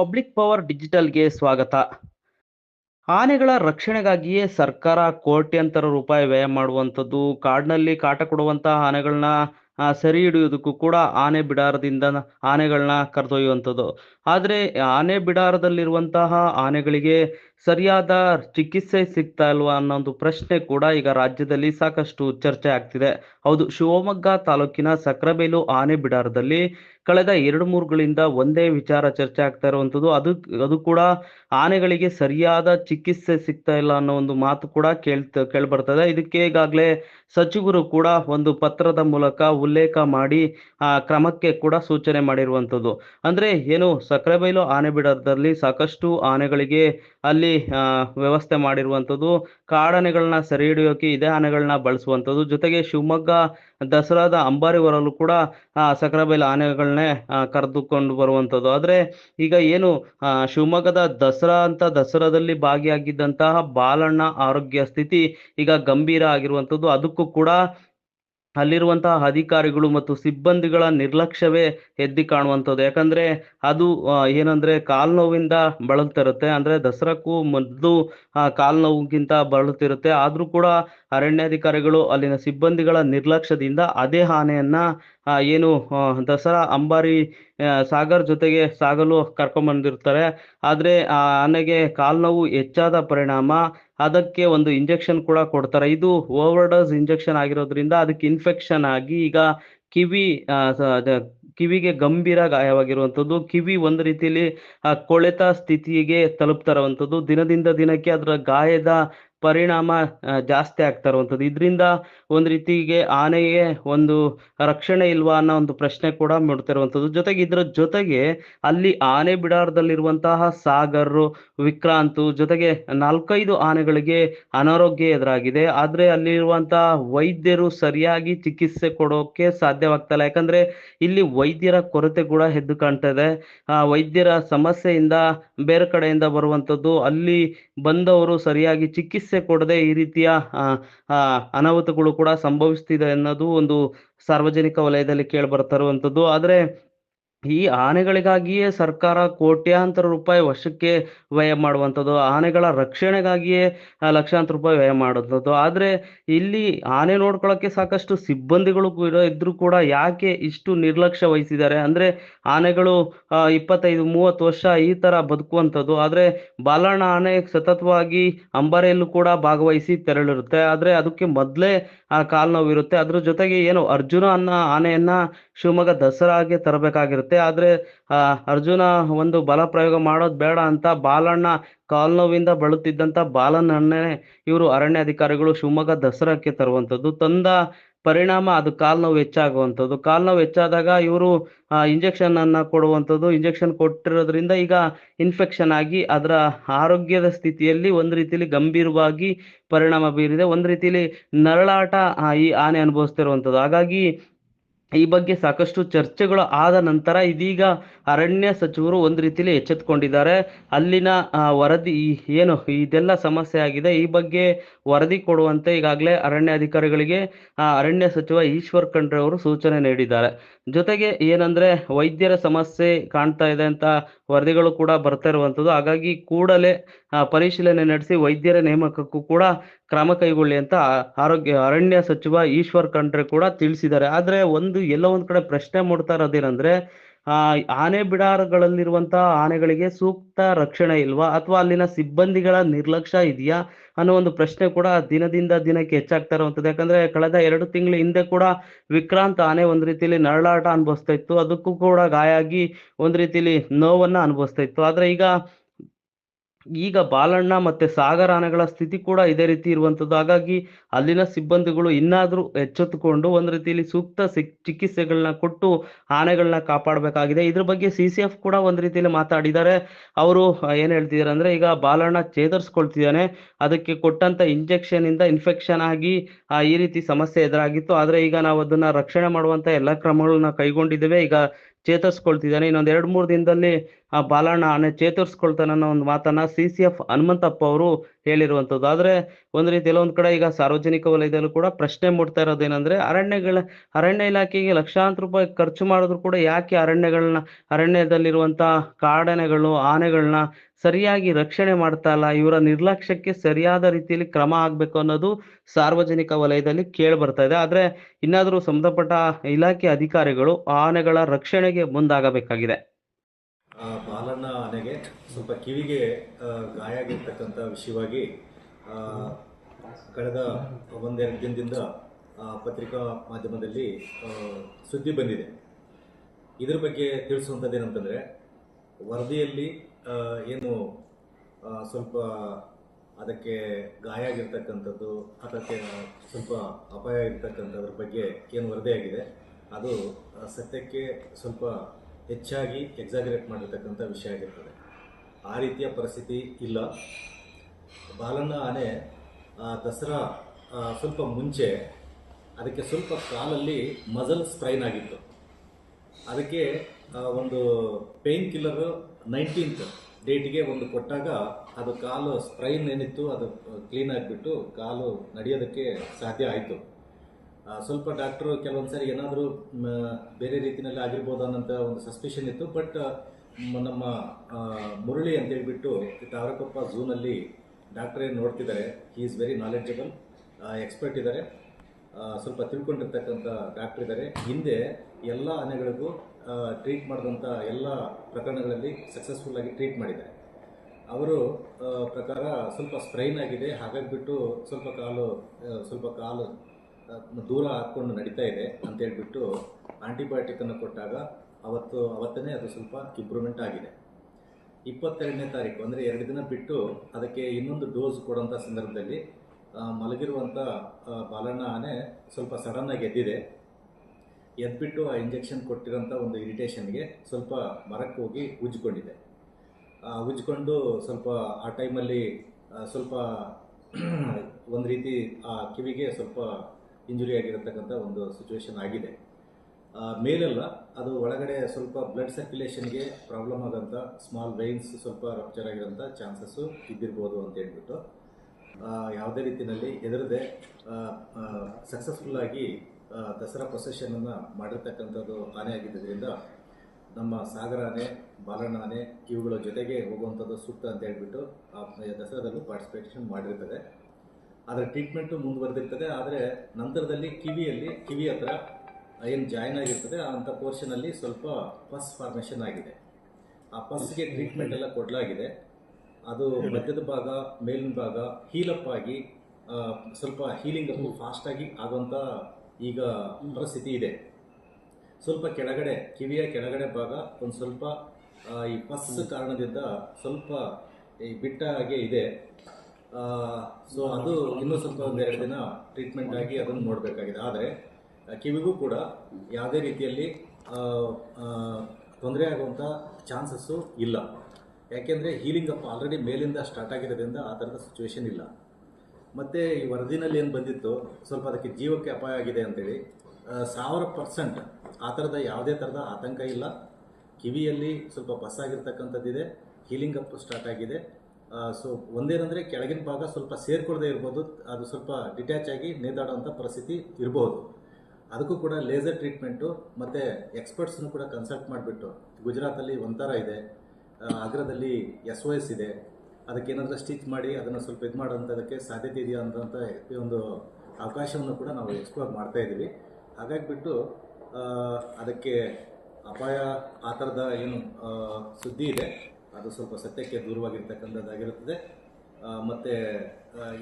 Public power ಡಿಜಿಟಲ್‌ಗೆ ಸ್ವಾಗತ. ಆನೆಗಳ ರಕ್ಷಣೆಗಾಗಿಯೇ ಸರ್ಕಾರ ಕೋಟ್ಯಂತರ ರೂಪಾಯಿ ವ್ಯಯ ಮಾಡುವಂಥದ್ದು, ಕಾಡಿನಲ್ಲಿ ಕಾಟ ಕೊಡುವಂತಹ ಆನೆಗಳನ್ನ ಸರಿ ಹಿಡಿಯುವುದಕ್ಕೂ ಕೂಡ ಆನೆ ಬಿಡಾರದಿಂದ ಆನೆಗಳನ್ನ ಕರೆದೊಯ್ಯುವಂಥದ್ದು. ಆದರೆ ಆನೆ ಬಿಡಾರದಲ್ಲಿರುವಂತಹ ಆನೆಗಳಿಗೆ ಸರಿಯಾದ ಚಿಕಿತ್ಸೆ ಸಿಗ್ತಾ ಇಲ್ವಾ ಅನ್ನೋ ಒಂದು ಪ್ರಶ್ನೆ ಕೂಡ ಈಗ ರಾಜ್ಯದಲ್ಲಿ ಸಾಕಷ್ಟು ಚರ್ಚೆ ಆಗ್ತಿದೆ. ಹೌದು, ಶಿವಮೊಗ್ಗ ತಾಲೂಕಿನ ಸಕ್ರಬೇಲು ಆನೆ ಬಿಡಾರದಲ್ಲಿ ಕಳೆದ ಎರಡು ಮೂರುಗಳಿಂದ ಒಂದೇ ವಿಚಾರ ಚರ್ಚೆ ಆಗ್ತಾ ಇರುವಂಥದ್ದು. ಅದು ಅದು ಕೂಡ ಆನೆಗಳಿಗೆ ಸರಿಯಾದ ಚಿಕಿತ್ಸೆ ಸಿಗ್ತಾ ಇಲ್ಲ ಅನ್ನೋ ಒಂದು ಮಾತು ಕೂಡ ಕೇಳ್ತ ಕೇಳ್ಬರ್ತದೆ. ಇದಕ್ಕೆ ಈಗಾಗಲೇ ಸಚಿವರು ಕೂಡ ಒಂದು ಪತ್ರದ ಮೂಲಕ ಉಲ್ಲೇಖ ಮಾಡಿ ಆ ಕ್ರಮಕ್ಕೆ ಕೂಡ ಸೂಚನೆ ಮಾಡಿರುವಂಥದ್ದು. ಅಂದ್ರೆ ಏನು ಸಕ್ರೆಬೈಲು ಆನೆ ಬಿಡಾರದಲ್ಲಿ ಸಾಕಷ್ಟು ಆನೆಗಳಿಗೆ ಅಲ್ಲಿ ವ್ಯವಸ್ಥೆ ಮಾಡಿರುವಂಥದ್ದು. ಕಾಡಾನೆಗಳನ್ನ ಸೆರೆ ಹಿಡಿಯೋಕೆ ಇದೇ ಆನೆಗಳನ್ನ ಬಳಸುವಂಥದ್ದು. ಜೊತೆಗೆ ಶಿವಮೊಗ್ಗ, ದಸರಾದ ಅಂಬಾರಿ ಹೊರಲು ಕೂಡ ಸಕ್ರೆಬೈಲು ಆನೆಗಳನ್ನೇ ಕರೆದುಕೊಂಡು ಬರುವಂಥದ್ದು. ಆದರೆ, ಈಗ ಏನು ಶಿವಮೊಗ್ಗದ ದಸರಾ ಅಂತ ದಸರಾದಲ್ಲಿ ಭಾಗಿಯಾಗಿದ್ದಂತಹ ಬಾಲಣ್ಣ ಆರೋಗ್ಯ ಸ್ಥಿತಿ ಈಗ ಗಂಭೀರ ಆಗಿರುವಂಥದ್ದು. ಅದಕ್ಕೂ ಕೂಡ ಅಲ್ಲಿರುವಂತಹ ಅಧಿಕಾರಿಗಳು ಮತ್ತು ಸಿಬ್ಬಂದಿಗಳ ನಿರ್ಲಕ್ಷ್ಯವೇ ಎದ್ದಿ ಕಾಣುವಂಥದ್ದು. ಯಾಕಂದ್ರೆ ಅದು ಏನಂದ್ರೆ ಕಾಲ್ನೋವಿಂದ ಬಳಲ್ತಿರುತ್ತೆ. ಅಂದ್ರೆ ದಸರಾಕ್ಕೂ ಮೊದ್ಲು, ಆ ಕಾಲ್ ನೋವುಗಿಂತ ಬಳಲ್ತಿರುತ್ತೆ. ಆದ್ರೂ ಕೂಡ ಅರಣ್ಯಾಧಿಕಾರಿಗಳು, ಅಲ್ಲಿನ ಸಿಬ್ಬಂದಿಗಳ ನಿರ್ಲಕ್ಷ್ಯದಿಂದ ಅದೇ ಆನೆಯನ್ನ ಏನು ದಸರಾ ಅಂಬಾರಿ ಸಾಗರ್ ಜೊತೆಗೆ ಸಾಗಲು ಕರ್ಕೊಂಬಂದಿರ್ತಾರೆ. ಆದ್ರೆ ಆ ಆನೆಗೆ ಕಾಲ್ನೋವು ಹೆಚ್ಚಾದ ಪರಿಣಾಮ, ಅದಕ್ಕೆ ಒಂದು ಇಂಜೆಕ್ಷನ್ ಕೂಡ ಕೊಡ್ತಾರೆ. ಇದು ಓವರ್ ಡೋಸ್ ಇಂಜೆಕ್ಷನ್ ಆಗಿರೋದ್ರಿಂದ ಅದಕ್ಕೆ ಇನ್ಫೆಕ್ಷನ್ ಆಗಿ ಈಗ ಕಿವಿ ಕಿವಿಗೆ ಗಂಭೀರ ಗಾಯವಾಗಿರುವಂಥದ್ದು. ಕಿವಿ ಒಂದು ರೀತಿಯಲ್ಲಿ ಕೊಳೆತ ಸ್ಥಿತಿಗೆ ತಲುಪ್ತಾ ಇರುವಂಥದ್ದು. ದಿನದಿಂದ ದಿನಕ್ಕೆ ಅದರ ಗಾಯದ ಪರಿಣಾಮ ಜಾಸ್ತಿ ಆಗ್ತಾ ಇರುವಂಥದ್ದು. ಇದ್ರಿಂದ ಒಂದು ರೀತಿಗೆ ಆನೆಗೆ ಒಂದು ರಕ್ಷಣೆ ಇಲ್ವಾ ಅನ್ನೋ ಒಂದು ಪ್ರಶ್ನೆ ಕೂಡ ಮೂಡ್ತಿರುವಂಥದ್ದು. ಜೊತೆಗೆ ಇದ್ರ ಜೊತೆಗೆ ಅಲ್ಲಿ ಆನೆ ಬಿಡಾರದಲ್ಲಿರುವಂತಹ ಸಾಗರ್, ವಿಕ್ರಾಂತ್ ಜೊತೆಗೆ ನಾಲ್ಕೈದು ಆನೆಗಳಿಗೆ ಅನಾರೋಗ್ಯ ಎದುರಾಗಿದೆ. ಆದ್ರೆ ಅಲ್ಲಿರುವಂತಹ ವೈದ್ಯರು ಸರಿಯಾಗಿ ಚಿಕಿತ್ಸೆ ಕೊಡೋಕೆ ಸಾಧ್ಯವಾಗ್ತಾ ಇಲ್ಲ. ಯಾಕಂದ್ರೆ ಇಲ್ಲಿ ವೈದ್ಯರ ಕೊರತೆ ಕೂಡ ಎದ್ದು ಕಾಣ್ತಾ ಇದೆ. ಆ ವೈದ್ಯರ ಸಮಸ್ಯೆಯಿಂದ ಬೇರೆ ಕಡೆಯಿಂದ ಬರುವಂಥದ್ದು. ಅಲ್ಲಿ ಬಂದವರು ಸರಿಯಾಗಿ ಚಿಕಿತ್ಸೆ ಕೊಡದೆ ಈ ರೀತಿಯ ಅನಾಹುತಗಳು ಕೂಡ ಸಂಭವಿಸ್ತಿದೆ ಅನ್ನೋದು ಒಂದು ಸಾರ್ವಜನಿಕ ವಲಯದಲ್ಲಿ ಕೇಳಿ ಬರ್ತಾ ಇರುವಂತದ್ದು ಆದ್ರೆ ಈ ಆನೆಗಳಿಗಾಗಿಯೇ ಸರ್ಕಾರ ಕೋಟ್ಯಾಂತರ ರೂಪಾಯಿ ವರ್ಷಕ್ಕೆ ವ್ಯಯ ಮಾಡುವಂಥದ್ದು. ಆನೆಗಳ ರಕ್ಷಣೆಗಾಗಿಯೇ ಲಕ್ಷಾಂತರ ರೂಪಾಯಿ ವ್ಯಯ ಮಾಡುವಂಥದ್ದು. ಆದರೆ ಇಲ್ಲಿ ಆನೆ ನೋಡ್ಕೊಳ್ಳೋಕೆ ಸಾಕಷ್ಟು ಸಿಬ್ಬಂದಿಗಳು ಕೂಡ ಇದ್ರೂ ಕೂಡ ಯಾಕೆ ಇಷ್ಟು ನಿರ್ಲಕ್ಷ್ಯ ವಹಿಸಿದ್ದಾರೆ? ಅಂದ್ರೆ ಆನೆಗಳು 25, 30 ವರ್ಷ ಈ ತರ ಬದುಕುವಂಥದ್ದು. ಆದರೆ ಬಾಲಣ್ಣ ಆನೆ ಸತತವಾಗಿ ಅಂಬಾರಿಯಲ್ಲೂ ಕೂಡ ಭಾಗವಹಿಸಿ ತೆರಳಿರುತ್ತೆ. ಆದರೆ ಅದಕ್ಕೆ ಮೊದಲೇ ಆ ಕಾಲು ನೋವಿರುತ್ತೆ. ಅದ್ರ ಜೊತೆಗೆ ಏನು ಅರ್ಜುನ ಅನ್ನೋ ಆನೆಯನ್ನ ಶಿವಮೊಗ್ಗ ದಸರಾಗೆ ತರಬೇಕಾಗಿರುತ್ತೆ. ಆದ್ರೆ, ಆ, ಅರ್ಜುನ ಒಂದು ಬಲ ಪ್ರಯೋಗ ಮಾಡೋದ್ ಬೇಡ ಅಂತ ಬಾಲಣ್ಣ ಕಾಲ್ನೋವಿಂದ ಬಳಲುತ್ತಿದ್ದಂತ ಬಾಲನನ್ನೇ ಇವರು ಅರಣ್ಯಾಧಿಕಾರಿಗಳು ಶಿವಮೊಗ್ಗ ದಸರಾಕ್ಕೆ ತರುವಂತದ್ದು ತಂದ ಪರಿಣಾಮ ಅದು ಕಾಲ್ನೋವು ಹೆಚ್ಚಾಗುವಂಥದ್ದು. ಕಾಲ್ನೋವು ಹೆಚ್ಚಾದಾಗ ಇವರು ಇಂಜೆಕ್ಷನ್ ಅನ್ನ ಕೊಡುವಂಥದ್ದು. ಇಂಜೆಕ್ಷನ್ ಕೊಟ್ಟಿರೋದ್ರಿಂದ ಈಗ ಇನ್ಫೆಕ್ಷನ್ ಆಗಿ ಅದರ ಆರೋಗ್ಯದ ಸ್ಥಿತಿಯಲ್ಲಿ ಒಂದು ರೀತಿಯಲ್ಲಿ ಗಂಭೀರವಾಗಿ ಪರಿಣಾಮ ಬೀರಿದೆ. ಒಂದು ರೀತಿಯಲ್ಲಿ ನರಳಾಟ ಈ ಆನೆ ಅನುಭವಿಸ್ತಿರುವಂಥದ್ದು. ಹಾಗಾಗಿ ಈ ಬಗ್ಗೆ ಸಾಕಷ್ಟು ಚರ್ಚೆಗಳು ಆದ ನಂತರ ಇದೀಗ ಅರಣ್ಯ ಸಚಿವರು ಒಂದು ರೀತಿಯಲ್ಲಿ ಎಚ್ಚೆತ್ಕೊಂಡಿದ್ದಾರೆ ಅಲ್ಲಿನ ವರದಿ ಏನು, ಇದೆಲ್ಲ ಸಮಸ್ಯೆ ಆಗಿದೆ. ಈ ಬಗ್ಗೆ ವರದಿ ಕೊಡುವಂತೆ ಈಗಾಗಲೇ ಅರಣ್ಯ ಅಧಿಕಾರಿಗಳಿಗೆ ಅರಣ್ಯ ಸಚಿವ ಈಶ್ವರ್ ಖಂಡ್ರೆ ಅವರು ಸೂಚನೆ ನೀಡಿದ್ದಾರೆ. ಜೊತೆಗೆ ಏನಂದ್ರೆ ವೈದ್ಯರ ಸಮಸ್ಯೆ ಕಾಣ್ತಾ ಇದೆ ಅಂತ ವರದಿಗಳು ಕೂಡ ಬರ್ತಾ ಇರುವಂಥದ್ದು. ಹಾಗಾಗಿ ಕೂಡಲೇ ಪರಿಶೀಲನೆ ನಡೆಸಿ ವೈದ್ಯರ ನೇಮಕಕ್ಕೂ ಕೂಡ ಕ್ರಮ ಕೈಗೊಳ್ಳಿ ಅಂತ ಆರೋಗ್ಯ, ಅರಣ್ಯ ಸಚಿವ ಈಶ್ವರ್ ಖಂಡ್ರೆ ಕೂಡ ತಿಳಿಸಿದ್ದಾರೆ. ಆದ್ರೆ ಒಂದು, ಎಲ್ಲೋ ಒಂದ್ ಕಡೆ ಪ್ರಶ್ನೆ ಮೂಡ್ತಾ ಇರೋದೇನಂದ್ರೆ ಆ, ಆನೆ ಬಿಡಾರಗಳಲ್ಲಿರುವಂತಹ ಆನೆಗಳಿಗೆ ಸೂಕ್ತ ರಕ್ಷಣೆ ಇಲ್ವಾ? ಅಥವಾ ಅಲ್ಲಿನ ಸಿಬ್ಬಂದಿಗಳ ನಿರ್ಲಕ್ಷ್ಯ ಇದೆಯಾ? ಅನ್ನೋ ಒಂದು ಪ್ರಶ್ನೆ ಕೂಡ ದಿನದಿಂದ ದಿನಕ್ಕೆ ಹೆಚ್ಚಾಗ್ತಾ ಇರುವಂಥದ್ದು. ಯಾಕಂದ್ರೆ ಕಳೆದ ಎರಡು ತಿಂಗಳ ಹಿಂದೆ ಕೂಡ ವಿಕ್ರಾಂತ್ ಆನೆ ಒಂದ್ ರೀತಿಯಲ್ಲಿ ನರಳಾಟ ಅನುಭವಿಸ್ತಾ ಇತ್ತು. ಅದಕ್ಕೂ ಕೂಡ ಗಾಯ ಆಗಿ ಒಂದ್ ರೀತಿಯಲ್ಲಿ ನೋವನ್ನ ಅನುಭವಿಸ್ತಾ ಇತ್ತು. ಆದ್ರೆ ಈಗ ಈಗ ಬಾಲಣ್ಣ ಮತ್ತೆ ಸಾಗರ ಆನೆಗಳ ಸ್ಥಿತಿ ಕೂಡ ಇದೇ ರೀತಿ ಇರುವಂತದ್ದು ಹಾಗಾಗಿ ಅಲ್ಲಿನ ಸಿಬ್ಬಂದಿಗಳು ಇನ್ನಾದ್ರೂ ಎಚ್ಚೆತ್ತುಕೊಂಡು ಒಂದ್ ರೀತಿಯಲ್ಲಿ ಸೂಕ್ತ ಸಿಕ್ ಚಿಕಿತ್ಸೆಗಳನ್ನ ಕೊಟ್ಟು ಆನೆಗಳನ್ನ ಕಾಪಾಡಬೇಕಾಗಿದೆ. ಇದ್ರ ಬಗ್ಗೆ ಸಿಸಿಎಫ್ ಕೂಡ ಒಂದ್ ರೀತಿಯಲ್ಲಿ ಮಾತಾಡಿದ್ದಾರೆ. ಅವರು ಏನ್ ಹೇಳ್ತಿದ್ದಾರೆ ಅಂದ್ರೆ ಈಗ ಬಾಲಣ್ಣ ಚೇತರಿಸ್ಕೊಳ್ತಿದ್ದಾನೆ. ಅದಕ್ಕೆ ಕೊಟ್ಟಂತ ಇಂಜೆಕ್ಷನ್ ಇಂದ ಇನ್ಫೆಕ್ಷನ್ ಆಗಿ ಈ ರೀತಿ ಸಮಸ್ಯೆ ಎದುರಾಗಿತ್ತು. ಆದ್ರೆ ಈಗ ನಾವು ಅದನ್ನ ರಕ್ಷಣೆ ಮಾಡುವಂತ ಎಲ್ಲಾ ಕ್ರಮಗಳನ್ನ ಕೈಗೊಂಡಿದ್ದೇವೆ. ಈಗ ಚೇತರಿಸ್ಕೊಳ್ತಿದ್ದಾನೆ. ಇನ್ನೊಂದ್ ಎರಡ್ ಮೂರು ದಿನದಲ್ಲಿ ಆ ಬಾಲಣ್ಣ ಆನೆ ಚೇತರಿಸ್ಕೊಳ್ತಾನೆ ಅನ್ನೋ ಒಂದು ಮಾತನ್ನ ಎಫ್ ಹನುಮಂತಪ್ಪ ಅವರು ಹೇಳಿರುವಂಥದ್ದು ಆದ್ರೆ ಒಂದ್ ರೀತಿ ಎಲ್ಲೊಂದ್ ಕಡೆ ಈಗ ಸಾರ್ವಜನಿಕ ವಲಯದಲ್ಲೂ ಕೂಡ ಪ್ರಶ್ನೆ ಮೂಡ್ತಾ ಇರೋದೇನಂದ್ರೆ ಅರಣ್ಯಗಳ, ಅರಣ್ಯ ಇಲಾಖೆಗೆ ಲಕ್ಷಾಂತರ ರೂಪಾಯಿ ಖರ್ಚು ಮಾಡಿದ್ರು ಕೂಡ ಯಾಕೆ ಅರಣ್ಯಗಳನ್ನ ಅರಣ್ಯದಲ್ಲಿರುವಂತಹ ಕಾಡನೆಗಳು ಆನೆಗಳನ್ನ ಸರಿಯಾಗಿ ರಕ್ಷಣೆ ಮಾಡ್ತಾ ಇಲ್ಲ, ಇವರ ನಿರ್ಲಕ್ಷ್ಯಕ್ಕೆ ಸರಿಯಾದ ರೀತಿಯಲ್ಲಿ ಕ್ರಮ ಆಗ್ಬೇಕು ಅನ್ನೋದು ಸಾರ್ವಜನಿಕ ವಲಯದಲ್ಲಿ ಕೇಳಿ ಬರ್ತಾ ಇದೆ. ಆದ್ರೆ ಇನ್ನಾದ್ರೂ ಸಂಬಂಧಪಟ್ಟ ಇಲಾಖೆ ಅಧಿಕಾರಿಗಳು ಆನೆಗಳ ರಕ್ಷಣೆಗೆ ಮುಂದಾಗಬೇಕಾಗಿದೆ. ಸ್ವಲ್ಪ ಕಿವಿಗೆ ಗಾಯ ಆಗಿರ್ತಕ್ಕಂಥ ವಿಷಯವಾಗಿ ಕಳೆದ ಒಂದೆರಡು ದಿನದಿಂದ ಪತ್ರಿಕಾ ಮಾಧ್ಯಮದಲ್ಲಿ ಸುದ್ದಿ ಬಂದಿದೆ. ಇದ್ರ ಬಗ್ಗೆ ತಿಳಿಸುವಂಥದ್ದು ಏನಂತಂದರೆ ವರದಿಯಲ್ಲಿ ಏನು ಸ್ವಲ್ಪ ಅದಕ್ಕೆ ಗಾಯ ಆಗಿರ್ತಕ್ಕಂಥದ್ದು, ಅದಕ್ಕೆ ಸ್ವಲ್ಪ ಅಪಾಯ ಇರ್ತಕ್ಕಂಥದ್ರ ಬಗ್ಗೆ ಏನು ವರದಿಯಾಗಿದೆ ಅದು ಸತ್ಯಕ್ಕೆ ಸ್ವಲ್ಪ ಹೆಚ್ಚಾಗಿ ಎಕ್ಸಾಗರೇಟ್ ಮಾಡಿರ್ತಕ್ಕಂಥ ವಿಷಯ ಆಗಿರ್ತದೆ. ಆ ರೀತಿಯ ಪರಿಸ್ಥಿತಿ ಇಲ್ಲ. ಬಾಲಣ್ಣ ಆನೆ ದಸರಾ ಸ್ವಲ್ಪ ಮುಂಚೆ, ಅದಕ್ಕೆ ಸ್ವಲ್ಪ ಕಾಲಲ್ಲಿ ಮಜಲ್ ಸ್ಪ್ರೈನ್ ಆಗಿತ್ತು. ಅದಕ್ಕೆ ಒಂದು ಪೇನ್ ಕಿಲ್ಲರ್ ನೈನ್ಟೀನ್ತ್ ಡೇಟಿಗೆ ಒಂದು ಕೊಟ್ಟಾಗ ಅದು ಕಾಲು ಸ್ಪ್ರೈನ್ ಏನಿತ್ತು ಅದು ಕ್ಲೀನ್ ಆಗಿಬಿಟ್ಟು ಕಾಲು ನಡೆಯೋದಕ್ಕೆ ಸಾಧ್ಯ ಆಯಿತು. ಸ್ವಲ್ಪ ಡಾಕ್ಟ್ರು ಕೆಲವೊಂದು ಸರಿ ಏನಾದರೂ ಬೇರೆ ರೀತಿಯಲ್ಲಿ ಆಗಿರ್ಬೋದು ಅನ್ನೋಂಥ ಒಂದು ಸಸ್ಪಿಷನ್ ಇತ್ತು, ಬಟ್ ನಮ್ಮ ಮುರಳಿ ಅಂತ ಹೇಳ್ಬಿಟ್ಟು ತಾವರಕೊಪ್ಪ ಝೂನಲ್ಲಿ ಡಾಕ್ಟ್ರೇ ನೋಡ್ತಿದ್ದಾರೆ. He is very knowledgeable expert ಇದ್ದಾರೆ. ಸ್ವಲ್ಪ ತಿಳ್ಕೊಂಡಿರ್ತಕ್ಕಂಥ ಡಾಕ್ಟರ್ ಇದ್ದಾರೆ. ಹಿಂದೆ ಎಲ್ಲ ಆನೆಗಳಿಗೂ ಟ್ರೀಟ್ ಮಾಡಿದಂಥ ಎಲ್ಲ ಪ್ರಕರಣಗಳಲ್ಲಿ ಸಕ್ಸಸ್ಫುಲ್ ಆಗಿ ಟ್ರೀಟ್ ಮಾಡಿದ್ದಾರೆ. ಅವರು ಪ್ರಕಾರ ಸ್ವಲ್ಪ ಸ್ಪ್ರೈನ್ ಆಗಿದೆ. ಹಾಗಾಗಿಬಿಟ್ಟು ಸ್ವಲ್ಪ ಕಾಲು ಸ್ವಲ್ಪ ಕಾಲು ದೂರ ಹಾಕ್ಕೊಂಡು ನಡೀತಾ ಇದೆ ಅಂತ ಹೇಳ್ಬಿಟ್ಟು ಆಂಟಿಬಯೋಟಿಕನ್ನು ಕೊಟ್ಟಾಗ ಅವತ್ತು ಅವತ್ತನೇ ಅದು ಸ್ವಲ್ಪ ಇಂಪ್ರೂವ್ಮೆಂಟ್ ಆಗಿದೆ. ಇಪ್ಪತ್ತೆರಡನೇ ತಾರೀಕು, ಅಂದರೆ ಎರಡು ದಿನ ಬಿಟ್ಟು ಅದಕ್ಕೆ ಇನ್ನೊಂದು ಡೋಸ್ ಕೊಡೋಂಥ ಸಂದರ್ಭದಲ್ಲಿ ಮಲಗಿರುವಂಥ ಬಾಲಣ್ಣ ಆನೆ ಸ್ವಲ್ಪ ಸಡನ್ನಾಗಿ ಎದ್ದಿದೆ. ಎದ್ಬಿಟ್ಟು ಆ ಇಂಜೆಕ್ಷನ್ ಕೊಟ್ಟಿರೋಂಥ ಒಂದು ಇರಿಟೇಷನ್ಗೆ ಸ್ವಲ್ಪ ಮರಕ್ಕೆ ಹೋಗಿ ಉಜ್ಜಿಕೊಂಡಿದೆ. ಉಜ್ಜಿಕೊಂಡು ಸ್ವಲ್ಪ ಆ ಟೈಮಲ್ಲಿ ಸ್ವಲ್ಪ ಒಂದು ರೀತಿ ಆ ಕಿವಿಗೆ ಸ್ವಲ್ಪ ಇಂಜುರಿ ಆಗಿರತಕ್ಕಂಥ ಒಂದು ಸಿಚುವೇಶನ್ ಆಗಿದೆ. ಮೇಲೆಲ್ಲ, ಅದು ಒಳಗಡೆ ಸ್ವಲ್ಪ ಬ್ಲಡ್ ಸರ್ಕ್ಯುಲೇಷನ್ಗೆ ಪ್ರಾಬ್ಲಮ್ ಆದಂಥ ಸ್ಮಾಲ್ ವೈನ್ಸ್ ಸ್ವಲ್ಪ ರಪ್ಚರ್ ಆಗಿರೋಂಥ ಚಾನ್ಸಸ್ಸು ಇದ್ದಿರ್ಬೋದು ಅಂತ ಹೇಳ್ಬಿಟ್ಟು ಯಾವುದೇ ರೀತಿಯಲ್ಲಿ ಹೆದರದೆ ಸಕ್ಸಸ್ಫುಲ್ಲಾಗಿ ದಸರಾ ಪ್ರೊಸೆಷನನ್ನು ಮಾಡಿರ್ತಕ್ಕಂಥದ್ದು ಆನೆ ಆಗಿದ್ದರಿಂದ ನಮ್ಮ ಸಾಗರ ಆನೆ ಬಾಲಣ್ಣ ಆನೆ ಇವುಗಳ ಜೊತೆಗೆ ಹೋಗುವಂಥದ್ದು ಸೂಕ್ತ ಅಂತ ಹೇಳ್ಬಿಟ್ಟು, ಆ, ದಸರಾದಲ್ಲೂ ಪಾರ್ಟಿಸಿಪೇಷನ್ ಮಾಡಿರ್ತದೆ ಅದರ ಟ್ರೀಟ್ಮೆಂಟು ಮುಂದುವರೆದಿರ್ತದೆ. ಆದರೆ ನಂತರದಲ್ಲಿ ಕಿವಿಯಲ್ಲಿ, ಕಿವಿ ಹತ್ರ ಏನು ಜಾಯ್ನ್ ಆಗಿರ್ತದೆ ಅಂಥ ಪೋರ್ಷನಲ್ಲಿ ಸ್ವಲ್ಪ ಪಸ್ ಫಾರ್ಮೇಷನ್ ಆಗಿದೆ. ಆ ಪಸ್ಗೆ ಟ್ರೀಟ್ಮೆಂಟ್ ಎಲ್ಲ ಕೊಡಲಾಗಿದೆ. ಅದು ಮಧ್ಯದ ಭಾಗ, ಮೇಲಿನ ಭಾಗ ಹೀಲಪ್ ಆಗಿ ಸ್ವಲ್ಪ ಹೀಲಿಂಗ್ ಅಪ್ ಫಾಸ್ಟಾಗಿ ಆಗುವಂಥ ಈಗ ಪರಿಸ್ಥಿತಿ ಇದೆ. ಸ್ವಲ್ಪ ಕೆಳಗಡೆ, ಕಿವಿಯ ಕೆಳಗಡೆ ಭಾಗ ಒಂದು ಸ್ವಲ್ಪ ಈ ಪಸ್ ಕಾರಣದಿಂದ ಸ್ವಲ್ಪ ಈ ಬಿಟ್ಟ ಹಾಗೆ ಇದೆ. ಸೊ ಅದು ಇನ್ನೂ ಸ್ವಲ್ಪ ಒಂದೆರಡು ದಿನ ಟ್ರೀಟ್ಮೆಂಟ್ ಆಗಿ ಅದನ್ನು ನೋಡಬೇಕಾಗಿದೆ. ಆದರೆ ಕಿವಿಗೂ ಕೂಡ ಯಾವುದೇ ರೀತಿಯಲ್ಲಿ ತೊಂದರೆ ಆಗುವಂಥ ಚಾನ್ಸಸ್ಸು ಇಲ್ಲ. ಯಾಕೆಂದರೆ ಹೀಲಿಂಗ್ ಅಪ್ ಆಲ್ರೆಡಿ ಮೇಲಿಂದ ಸ್ಟಾರ್ಟ್ ಆಗಿರೋದ್ರಿಂದ ಆ ಥರದ ಸಿಚುವೇಶನ್ ಇಲ್ಲ. ಮತ್ತು ಈ ವರದಿನಲ್ಲಿ ಏನು ಬಂದಿತ್ತು, ಸ್ವಲ್ಪ ಅದಕ್ಕೆ ಜೀವಕ್ಕೆ ಅಪಾಯ ಆಗಿದೆ ಅಂತೇಳಿ ಸಾವಿರ ಪರ್ಸೆಂಟ್ ಆ ಥರದ ಯಾವುದೇ ಥರದ ಆತಂಕ ಇಲ್ಲ. ಕಿವಿಯಲ್ಲಿ ಸ್ವಲ್ಪ ಬಸ್ಸಾಗಿರ್ತಕ್ಕಂಥದ್ದಿದೆ ಹೀಲಿಂಗ್ ಅಪ್ ಸ್ಟಾರ್ಟ್ ಆಗಿದೆ. ಸೊ ಒಂದೇನಂದರೆ ಕೆಳಗಿನ ಭಾಗ ಸ್ವಲ್ಪ ಸೇರ್ಕೊಳ್ದೇ ಇರ್ಬೋದು, ಅದು ಸ್ವಲ್ಪ ಡಿಟ್ಯಾಚ್ ಆಗಿ ನೇತಾಡುವಂಥ ಪರಿಸ್ಥಿತಿ ಇರ್ಬೋದು. ಅದಕ್ಕೂ ಕೂಡ ಲೇಸರ್ ಟ್ರೀಟ್ಮೆಂಟು ಮತ್ತು ಎಕ್ಸ್ಪರ್ಟ್ಸ್ನು ಕೂಡ ಕನ್ಸಲ್ಟ್ ಮಾಡಿಬಿಟ್ಟು, ಗುಜರಾತಲ್ಲಿ ಒಂಥರ ಇದೆ ಆಗ್ರಾದಲ್ಲಿ ಎಸ್ ಒ ಎಸ್ ಇದೆ ಅದಕ್ಕೇನಾದರೂ ಸ್ಟಿಚ್ ಮಾಡಿ ಅದನ್ನು ಸ್ವಲ್ಪ ಇದು ಮಾಡೋಂಥದಕ್ಕೆ ಸಾಧ್ಯತೆ ಇದೆಯಾ ಅಂತ ಈ ಒಂದು ಅವಕಾಶವನ್ನು ಕೂಡ ನಾವು ಎಕ್ಸ್ಪ್ಲೋರ್ ಮಾಡ್ತಾ ಇದ್ದೀವಿ. ಹಾಗಾಗಿಬಿಟ್ಟು ಅದಕ್ಕೆ ಅಪಾಯ, ಆ ಥರದ ಏನು ಸುದ್ದಿ ಇದೆ. ಅದು ಸ್ವಲ್ಪ ಸತ್ಯಕ್ಕೆ ದೂರವಾಗಿರ್ತಕ್ಕಂಥದ್ದಾಗಿರುತ್ತದೆ. ಮತ್ತು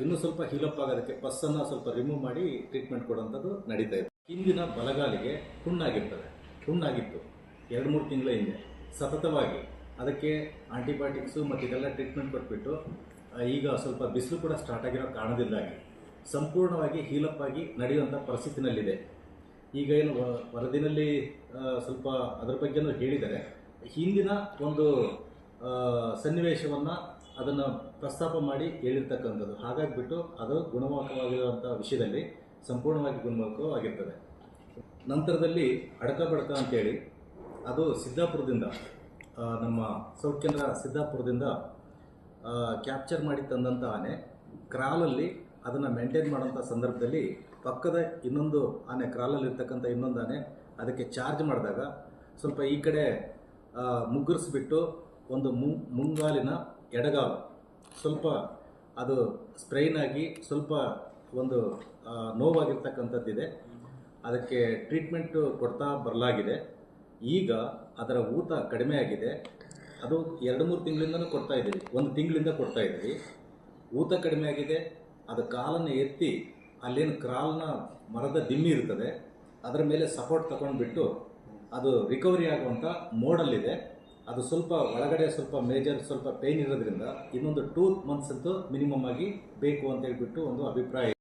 ಇನ್ನೂ ಸ್ವಲ್ಪ ಹೀಲಪ್ ಆಗೋದಕ್ಕೆ ಪಸ್ಸನ್ನು ಸ್ವಲ್ಪ ರಿಮೂವ್ ಮಾಡಿ ಟ್ರೀಟ್ಮೆಂಟ್ ಕೊಡೋಂಥದ್ದು ನಡೀತಾ ಇದೆ. ಹಿಂದಿನ ಬಲಗಾಲಿಗೆ ಹುಣ್ಣಾಗಿರ್ತದೆ. ಹುಣ್ಣಾಗಿತ್ತು. ಎರಡು, ಮೂರು ತಿಂಗಳ ಹಿಂದೆ. ಸತತವಾಗಿ ಅದಕ್ಕೆ ಆಂಟಿಬಯೋಟಿಕ್ಸು ಮತ್ತು ಇದೆಲ್ಲ ಟ್ರೀಟ್ಮೆಂಟ್ ಕೊಟ್ಬಿಟ್ಟು ಈಗ ಸ್ವಲ್ಪ ಬಿಸಿಲು ಕೂಡ ಸ್ಟಾರ್ಟ್ ಆಗಿರೋ ಕಾರಣದಿಂದಾಗಿ ಸಂಪೂರ್ಣವಾಗಿ ಹೀಲಪ್ ಆಗಿ ನಡೆಯುವಂಥ ಪರಿಸ್ಥಿತಿನಲ್ಲಿದೆ. ಈಗ ಏನು ವರದಿನಲ್ಲಿ ಸ್ವಲ್ಪ ಅದರ ಬಗ್ಗೆನೂ ಹೇಳಿದರೆ, ಹಿಂದಿನ ಒಂದು ಸನ್ನಿವೇಶವನ್ನು ಅದನ್ನು ಪ್ರಸ್ತಾಪ ಮಾಡಿ ಹೇಳಿರ್ತಕ್ಕಂಥದ್ದು. ಹಾಗಾಗಿಬಿಟ್ಟು ಅದು ಗುಣಮುಖವಾಗಿರುವಂಥ ವಿಷಯದಲ್ಲಿ ಸಂಪೂರ್ಣವಾಗಿ ಗುಣಮುಖವಾಗಿರ್ತದೆ ನಂತರದಲ್ಲಿ ಅಡಕ ಬಡಕ ಅಂತೇಳಿ, ಅದು ಸಿದ್ದಾಪುರದಿಂದ ನಮ್ಮ ಸೌತ್ ಕೇಂದ್ರ ಸಿದ್ದಾಪುರದಿಂದ ಕ್ಯಾಪ್ಚರ್ ಮಾಡಿ ತಂದಂಥ ಆನೆ. ಕ್ರಾಲಲ್ಲಿ ಅದನ್ನು ಮೇಂಟೈನ್ ಮಾಡೋಂಥ ಸಂದರ್ಭದಲ್ಲಿ ಪಕ್ಕದ ಇನ್ನೊಂದು ಆನೆ, ಕ್ರಾಲಲ್ಲಿರ್ತಕ್ಕಂಥ ಇನ್ನೊಂದು ಆನೆ, ಅದಕ್ಕೆ ಚಾರ್ಜ್ ಮಾಡಿದಾಗ ಸ್ವಲ್ಪ ಈ ಕಡೆ ಮುಗ್ಗರಿಸ್ಬಿಟ್ಟು ಒಂದು ಮುಂಗಾಲಿನ ಎಡಗಾಲು ಸ್ವಲ್ಪ ಅದು ಸ್ಪ್ರೈನ್ ಆಗಿ ಸ್ವಲ್ಪ ಒಂದು ನೋವಾಗಿರ್ತಕ್ಕಂಥದ್ದಿದೆ. ಅದಕ್ಕೆ ಟ್ರೀಟ್ಮೆಂಟು ಕೊಡ್ತಾ ಬರಲಾಗಿದೆ. ಈಗ ಅದರ ಊತ ಕಡಿಮೆ ಆಗಿದೆ. ಅದು ಎರಡು, ಮೂರು ತಿಂಗಳಿಂದನೂ ಕೊಡ್ತಾ ಇದ್ದೀವಿ. ಒಂದು ತಿಂಗಳಿಂದ ಕೊಡ್ತಾ ಇದ್ದೀವಿ. ಊತ ಕಡಿಮೆ ಆಗಿದೆ. ಅದು ಕಾಲನ್ನು ಎತ್ತಿ ಅಲ್ಲೇನು ಕ್ರಾಲ್ನ ಮರದ ದಿಮ್ಮಿ ಇರ್ತದೆ. ಅದರ ಮೇಲೆ ಸಪೋರ್ಟ್ ತಗೊಂಡ್ಬಿಟ್ಟು ಅದು ರಿಕವರಿ ಆಗುವಂಥ ಮೋಡಲ್ಲಿದೆ ಅದು ಸ್ವಲ್ಪ ಒಳಗಡೆ ಸ್ವಲ್ಪ ಮೇಜರ್ ಸ್ವಲ್ಪ ಪೇಯ್ನ್ ಇರೋದ್ರಿಂದ ಇನ್ನೊಂದು ಟೂ ಮಂತ್ಸ್ ಅಂತೂ ಮಿನಿಮಮ್ ಆಗಿ ಬೇಕು ಅಂತ ಹೇಳ್ಬಿಟ್ಟು ಒಂದು ಅಭಿಪ್ರಾಯ